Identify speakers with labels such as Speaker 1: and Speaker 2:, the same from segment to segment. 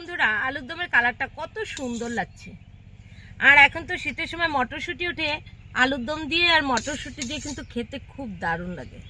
Speaker 1: বন্ধুরা, আলুর দমের কালারটা কত সুন্দর লাগছে। আর এখন তো শীতের সময় মটরশুঁটি ওঠে, আলুর দম দিয়ে আর মটরশুঁটি দিয়ে কিন্তু খেতে খুব দারুণ লাগে।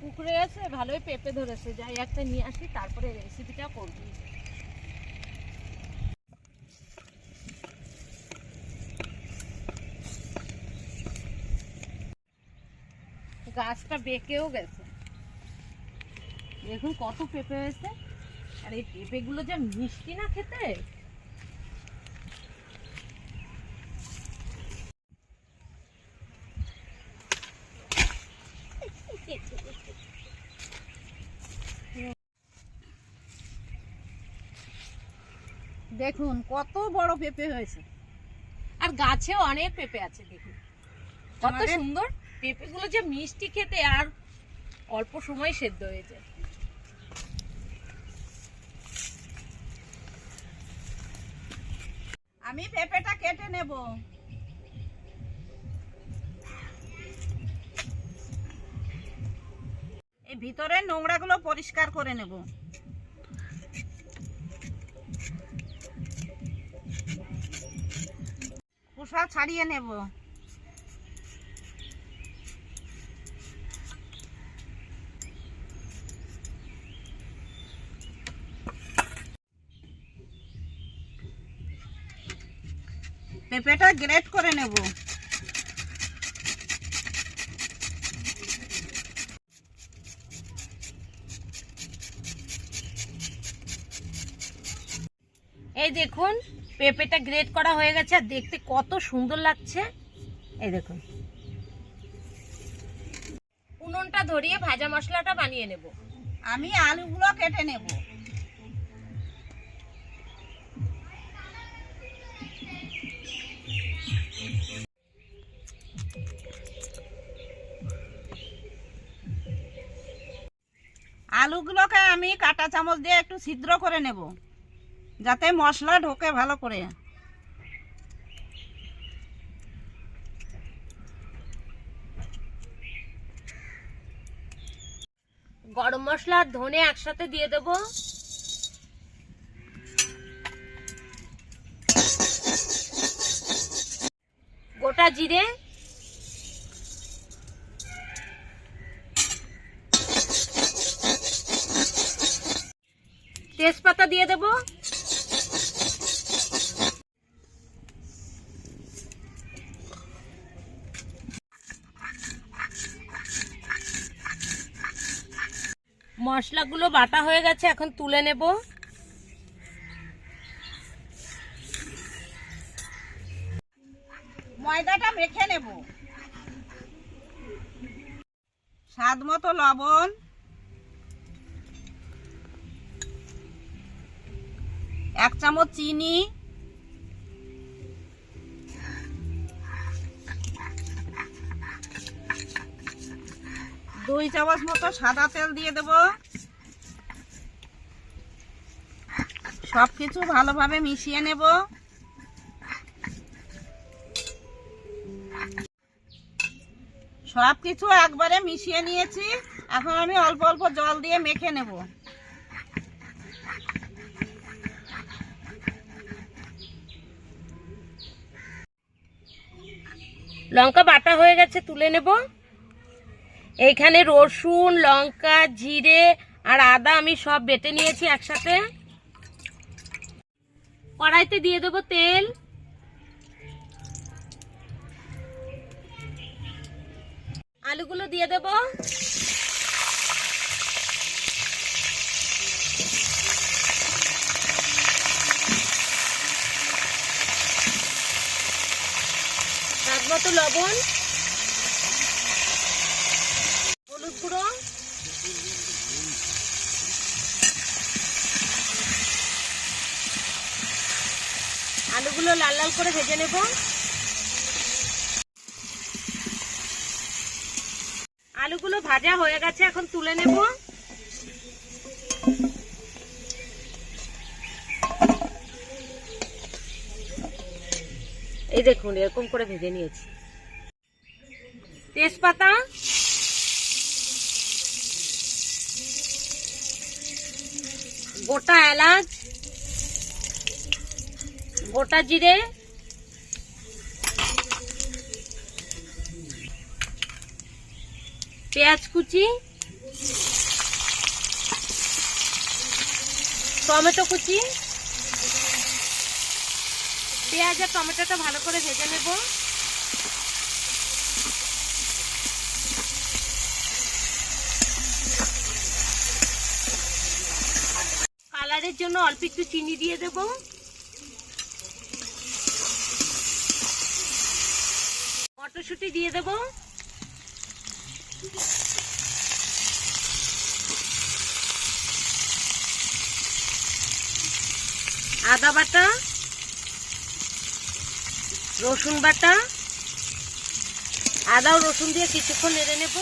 Speaker 1: পুকুরে আছে, ভালোই পেঁপে ধরেছে। যাই একটা নিয়ে আসি, তারপরে রেসিপিটা করবি। গাছটা বেঁকেও গেছে। দেখুন কত পেঁপে হয়েছে। আর এই পেঁপেগুলো যা মিষ্টি না খেতে?
Speaker 2: দেখুন কত বড় পেঁপে হয়েছে।
Speaker 1: আর গাছেও অনেক পেঁপে আছে দেখুন। কত সুন্দর। পেঁপেগুলো যে মিষ্টি খেতে আর অল্প সময় সেদ্ধ হয়ে যায়।
Speaker 2: আমি পেঁপেটা কেটে নেব। এই ভিতরের নোংরাগুলো পরিষ্কার করে নেব। খোসা ছাড়িয়ে নেব। পেঁপেটা গ্রেট করে নেব।
Speaker 1: এই দেখুন, পেঁপেটা গ্রেট করা হয়ে গেছে, আর দেখতে কত সুন্দর লাগছে। এই দেখুন। উনুনটা ধরিয়ে ভাজা মশলাটা বানিয়ে নেব।
Speaker 2: আমি আলুগুলো কেটে নেব। আলুগুলোকে আমি কাঁটা চামচ দিয়ে একটু ছিদ্র করে নেব, যাতে মশলা ঢোকে ভালো করে।
Speaker 1: গরম মশলা আর ধনে একসাথে দিয়ে দেব। গোটা জিরে তেজপাতা দিয়ে দেব মশলাগুলো বাটা হয়ে গেছে, এখন তুলে নেব।
Speaker 2: ময়দাটা মেখে নেব। স্বাদ মতো লবণ। এক চামচ চিনি। দুই চামচ মতো সাদা তেল দিয়ে দেব। সব কিছু ভালোভাবে মিশিয়ে নেব। সব কিছু একবারে মিশিয়ে নিয়েছি। এখন আমি অল্প অল্প জল দিয়ে মেখে নেব।
Speaker 1: লঙ্কা বাটা হয়ে গেছে, তুলে নেব। এইখানে রসুন, লঙ্কা, জিরে আর আদা আমি সব বেটে নিয়েছি একসাথে। কড়াইতে দিয়ে দেবো তেল। আলুগুলো দিয়ে দেবো। মতো লবণ হলুদ গুঁড়ো। মাছগুলো লাল লাল করে ভেজে নেব। আলুগুলো ভাজা হয়ে গেছে, এখন তুলে নেব। এই দেখুন, এরকম করে ভেজে নিয়েছি। তেজপাতা। গোটা এলাচ। গোটা জিরে। পেঁয়াজ কুচি। টমেটো কুচি। পেঁয়াজ আর টমেটোটা ভালো করে ভেজে নেব। কালারের জন্য অল্প একটু চিনি দিয়ে দেব। মটরশুঁটি দিয়ে দেব। আদা বাটা, রসুন বাটা, আদা ও রসুন দিয়ে কিছুক্ষণ নেড়ে নেব।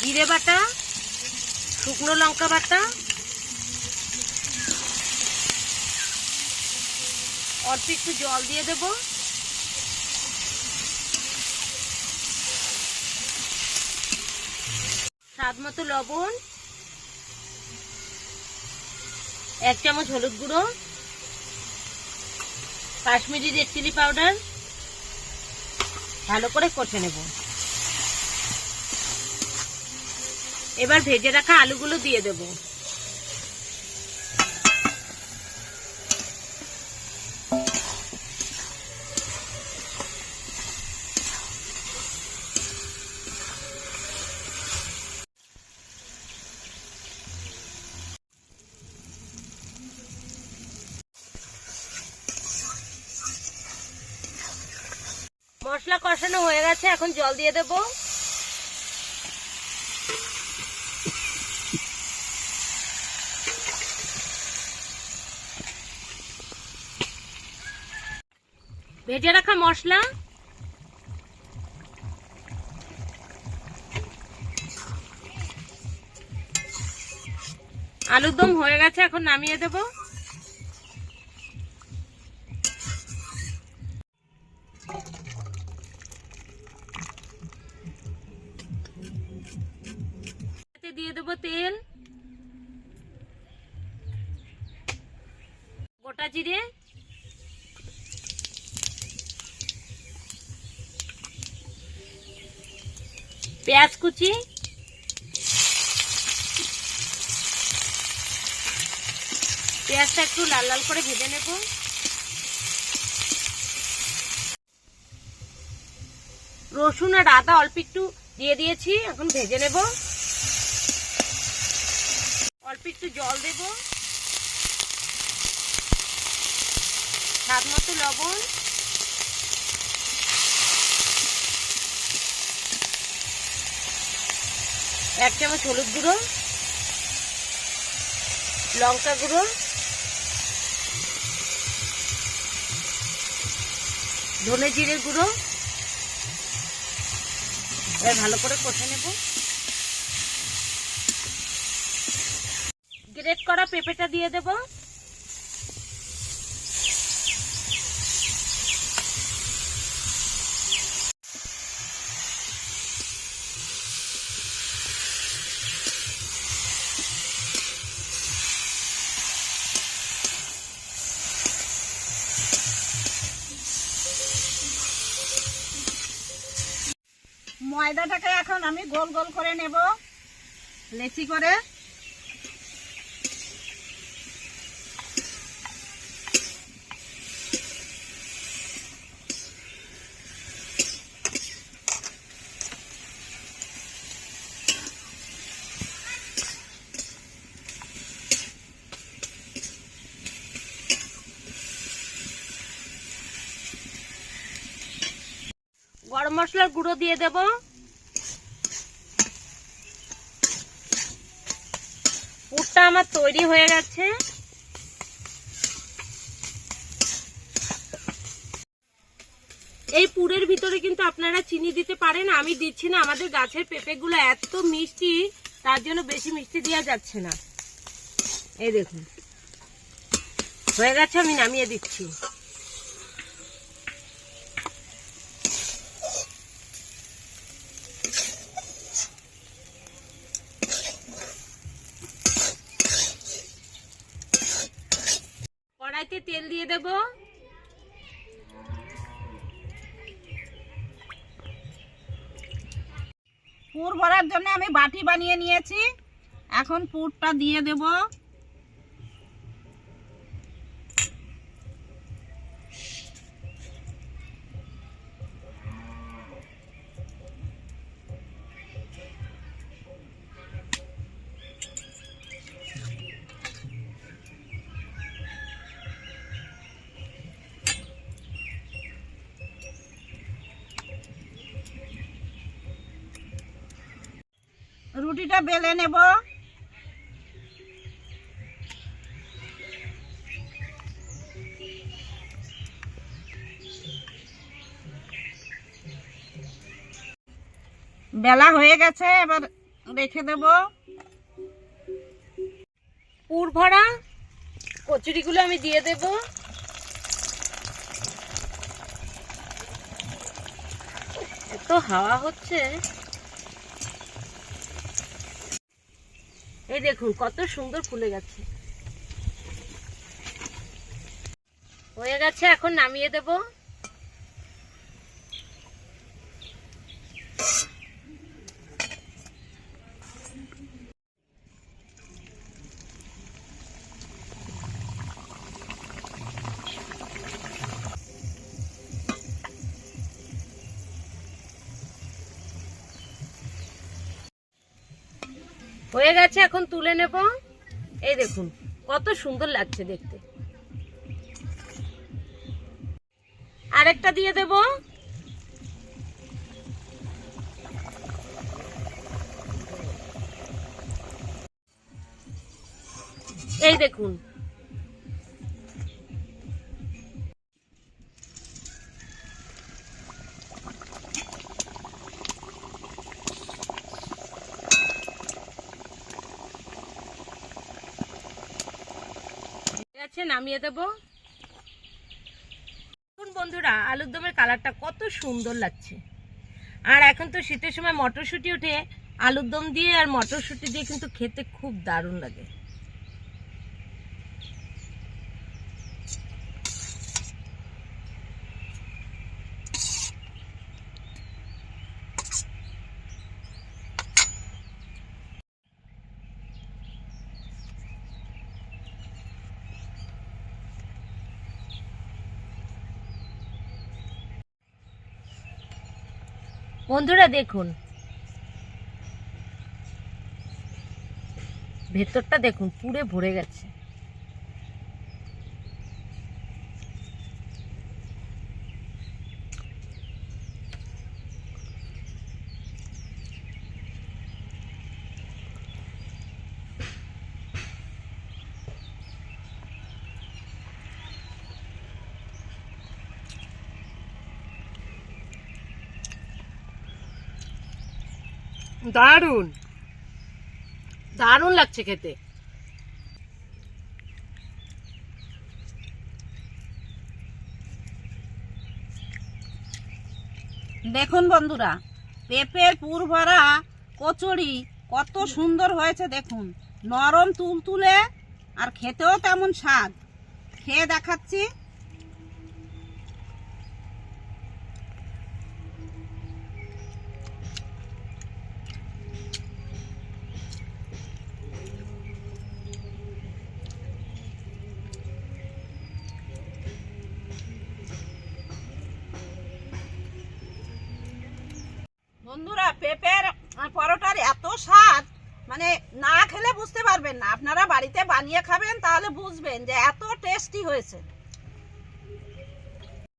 Speaker 1: জিরে বাটা, শুকনো লঙ্কা বাটা অল্প একটু জল দিয়ে দেব স্বাদ মতো লবণ এক চামচ হলুদ গুঁড়ো কাশ্মীরি রেড চিলি পাউডার ভালো করে কষে নেব এবার ভেজে রাখা আলুগুলো দিয়ে দেব কষানো হয়ে গেছে, এখন জল দিয়ে দেব। ভেজে রাখা মশলা। আলুর দম হয়ে গেছে, এখন নামিয়ে দেব। তেল। গোটা জিরে। পেঁয়াজ কুচি। পেঁয়াজটা একটু লাল লাল করে ভেজে নেব। রসুন আর আদা অল্প একটু দিয়ে দিয়েছি, এখন ভেজে নেব। অল্প একটু জল দেব। স্বাদ মতো লবণ। এক চামচ হলুদ গুঁড়ো। লঙ্কা গুঁড়ো। ধনে জিরে গুঁড়ো। এবার ভালো করে কষে নেব। গ্রেট করা পেঁপেটা দিয়ে দেব।
Speaker 2: ময়দাটাকে এখন আমি গোল গোল করে নেব। লেচি করে।
Speaker 1: মশলার গুঁড়ো দিয়ে দেব। পুরটা আমার তৈরি হয়ে গেছে। এই পুরের ভিতরে কিন্তু আপনারা চিনি দিতে পারেন, আমি দিচ্ছি না, আমাদের গাছের পেঁপেগুলো এত মিষ্টি, তার জন্য বেশি মিষ্টি দেওয়া যাচ্ছে না। এই দেখুন, হয়ে গেছে, আমি নামিয়ে দিচ্ছি একে তেল দিয়ে দেব।
Speaker 2: পুর ভরার জন্য আমি বাটি বানিয়ে নিয়েছি। এখন পুরটা দিয়ে দেব। রুটিটা বেলে নেব। বেলা হয়ে গেছে, এবার রেখে দেব।
Speaker 1: পুর ভরা, কচুরিগুলো আমি দিয়ে দেব। এত হাওয়া হচ্ছে। এই দেখুন কত সুন্দর ফুলে গেছে। হয়ে গেছে এখন নামিয়ে দেব। হয়ে গেছে, এখন তুলে নেব। এই দেখুন, কত সুন্দর লাগছে দেখতে। আরেকটা দিয়ে দেব। এই দেখুন আছে, নামিয়ে দেব। দেখুন বন্ধুরা, আলুর দমের কালারটা কত সুন্দর লাগছে। আর এখন তো শীতের সময় মটরশুঁটি উঠে আলুর দম দিয়ে আর মটরশুঁটি দিয়ে কিন্তু খেতে খুব দারুণ লাগে। বন্ধুরা দেখুন। ভেতরটা দেখুন পুরে ভরে গেছে। দারুণ। দারুণ লাগছে খেতে।
Speaker 2: দেখুন বন্ধুরা পেঁপের পুর ভরা কচুরি কত সুন্দর হয়েছে দেখুন। নরম তুলতুলে আর খেতেও তেমন স্বাদ। খেয়ে দেখাচ্ছি। বন্ধুরা, পেঁপের পরোটার এত স্বাদ মানে না খেলে বুঝতে পারবেন না। আপনারা বাড়িতে বানিয়ে খাবেন, তাহলে বুঝবেন যে এত টেস্টি হয়েছে।